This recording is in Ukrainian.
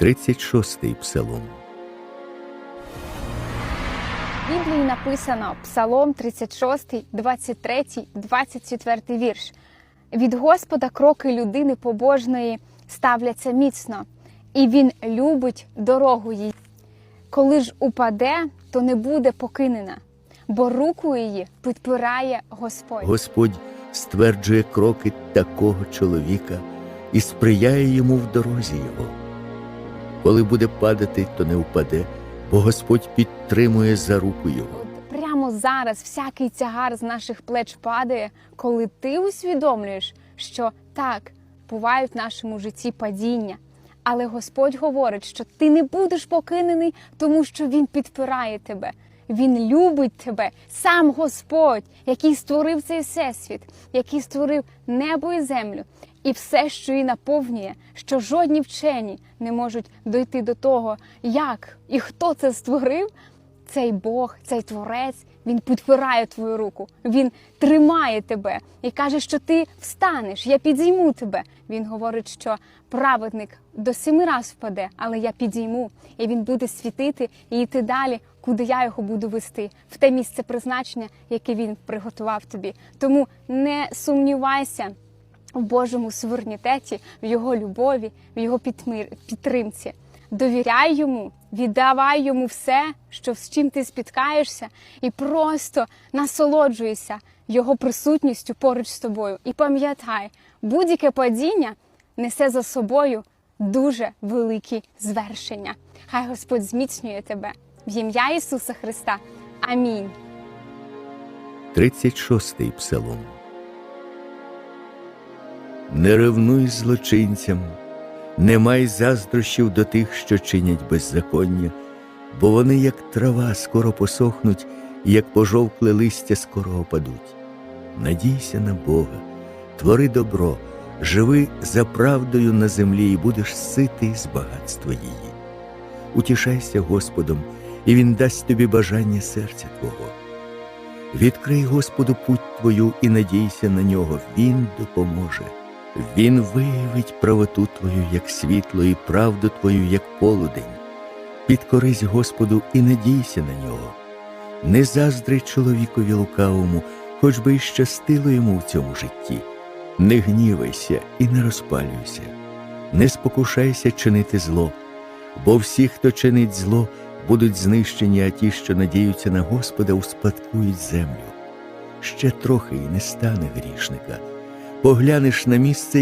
36-й псалом. В Біблії написано Псалом 36, 23, 24 вірш. Від Господа кроки людини побожної ставляться міцно, і він любить дорогу її. Коли ж упаде, то не буде покинена, бо руку її підпирає Господь. Господь стверджує кроки такого чоловіка і сприяє йому в дорозі його. Коли буде падати, то не впаде, бо Господь підтримує за руку його. Прямо зараз всякий тягар з наших плеч падає, коли ти усвідомлюєш, що так бувають в нашому житті падіння. Але Господь говорить, що ти не будеш покинений, тому що Він підпирає тебе. Він любить тебе, сам Господь, який створив цей всесвіт, який створив небо і землю, і все, що її наповнює, що жодні вчені не можуть дойти до того, як і хто це створив, цей Бог, цей творець, він підпирає твою руку, він тримає тебе і каже, що ти встанеш, я підійму тебе. Він говорить, що праведник до семи раз впаде, але я підійму, і він буде світити і йти далі, куди я його буду вести, в те місце призначення, яке він приготував тобі. Тому не сумнівайся в Божому суверенітеті, в його любові, в його підтримці. Довіряй йому, віддавай йому все, що з чим ти спіткаєшся, і просто насолоджуйся його присутністю поруч з тобою. І пам'ятай, будь-яке падіння несе за собою дуже великі звершення. Хай Господь зміцнює тебе в ім'я Ісуса Христа. Амінь. 36-й псалом. Не ревнуй злочинцям, не май заздрощів до тих, що чинять беззаконня, бо вони, як трава, скоро посохнуть, і як пожовкле листя скоро опадуть. Надійся на Бога, твори добро, живи за правдою на землі і будеш ситий з багатства її. Утішайся Господом, і Він дасть тобі бажання серця Твого. Відкрий Господу путь твою і надійся на нього, Він допоможе. Він виявить правоту твою, як світло, і правду твою, як полудень. Підкорись Господу і надійся на нього. Не заздри чоловікові лукавому, хоч би й щастило йому в цьому житті. Не гнівайся і не розпалюйся, не спокушайся чинити зло, бо всі, хто чинить зло, будуть знищені, а ті, що надіються на Господа, успадкують землю. Ще трохи і не стане грішника. Поглянеш на місце